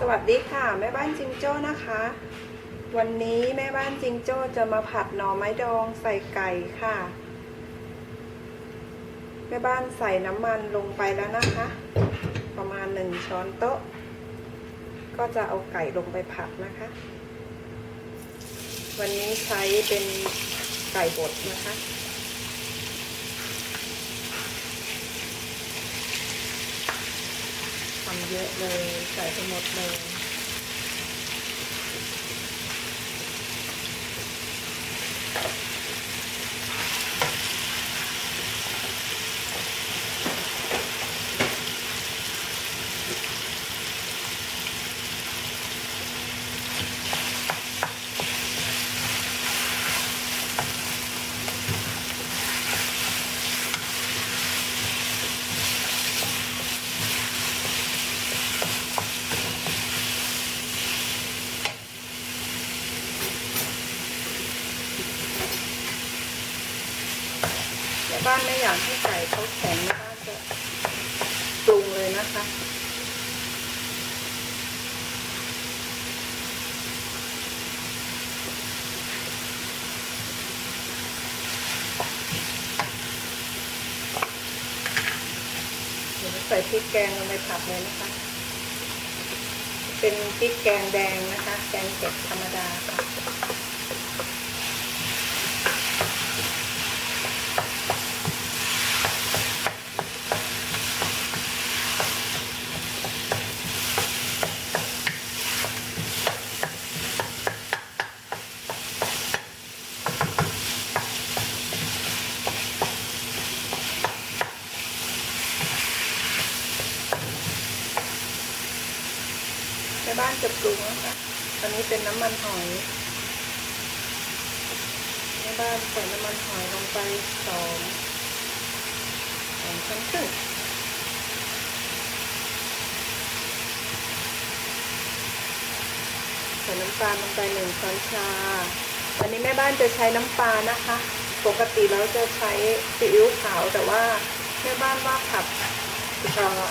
สวัสดีค่ะแม่บ้านจิงโจ้นะคะ วันนี้แม่บ้านจิงโจ้จะมาผัดหน่อไม้ดองใส่ไก่ค่ะ แม่บ้านใส่น้ำมันลงไปแล้วนะคะ ประมาณหนึ่งช้อนโต๊ะ ก็จะเอาไก่ลงไปผัดนะคะ วันนี้ใช้เป็นไก่บดนะคะ ทำ เยอะเลยใส่ไปหมดเลย แต่บ้านไม่อยากให้ไก่เขาแข็งบ้านจะปรุงเลยนะคะ เดี๋ยวใส่พริกแกงลงไปผัดเลยนะคะ เป็นพริกแกงแดงนะคะ แกงเผ็ดธรรมดาค่ะ ในบ้านจะปรุงนะคะอันนี้เป็นน้ำมันหอยในบ้านใส่น้ำมันหอยลงไปสองสองช้อนครึ่งใส่น้ำตาลงไปหนึ่งช้อนชา อันนี้แม่บ้านจะใช้น้ำปลานะคะ ปกติเราจะใช้ซีอิ๊วขาวแต่ว่าแม่บ้านว่าผัดเอ่อ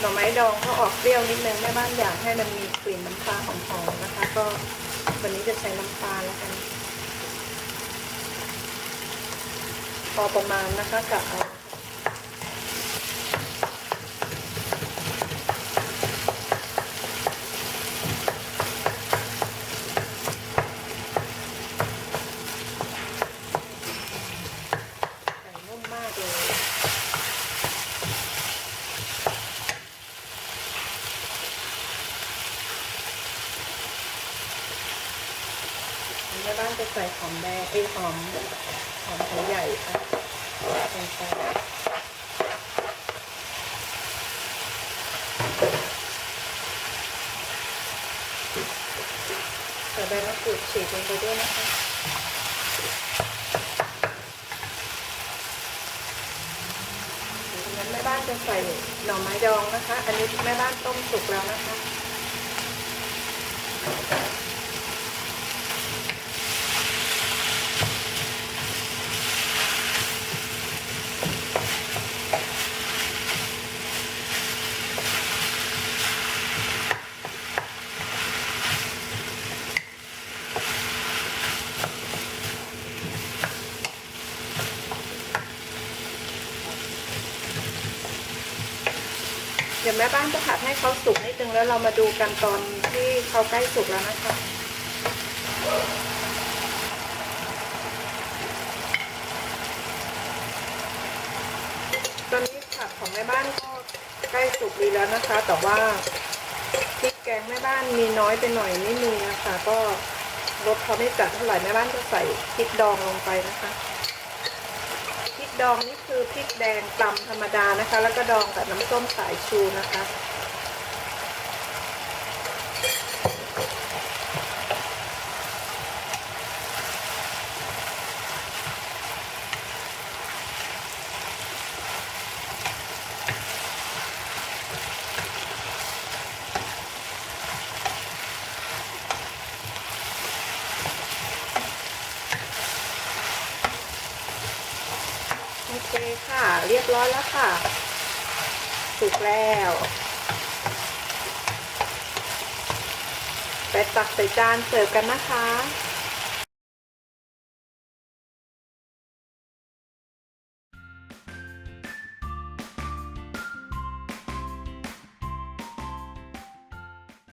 หน่อไม้ดองเขาออกเปรี้ยวนิดนึงแม่บ้านอยากให้มันมีกลิ่นน้ำปลาหอมๆนะคะ ก็วันนี้จะใช้น้ำปลาแล้วกันพอประมาณนะคะกะเอาไก่นุ่มมากเลย แม่บ้านจะใส่หอมแดงไอหอมหอมหัวใหญ่ค่ะลงไปใส่ใบมะกรูดฉีกลงไปด้วยนะคะจากนั้นแม่บ้านจะใส่หน่อไม้ดองนะคะ อันนี้แม่บ้านต้มสุกแล้วนะคะ ดี๋ยวแม่บ้านจะผัดให้เขาสุกนิดนึงแล้วเรามาดูกันตอนที่เขาใกล้สุกแล้วนะคะตอนนี้ผักของแม่บ้านก็ใกล้สุกดีแล้วนะคะ แต่ว่าพริกแกงแม่บ้านมีน้อยไปหน่อยไม่มีนะคะ ก็รสเขาไม่จัดเท่าไหร่แม่บ้านจะใส่พริกดองลงไปนะคะ ดองนี่คือพริกแดงตำธรรมดานะคะ แล้วก็ดองกับน้ำส้มสายชูนะคะ ค่ะ เรียบร้อยแล้วค่ะ สุกแล้ว ไปตักใส่จานเสิร์ฟกันนะคะ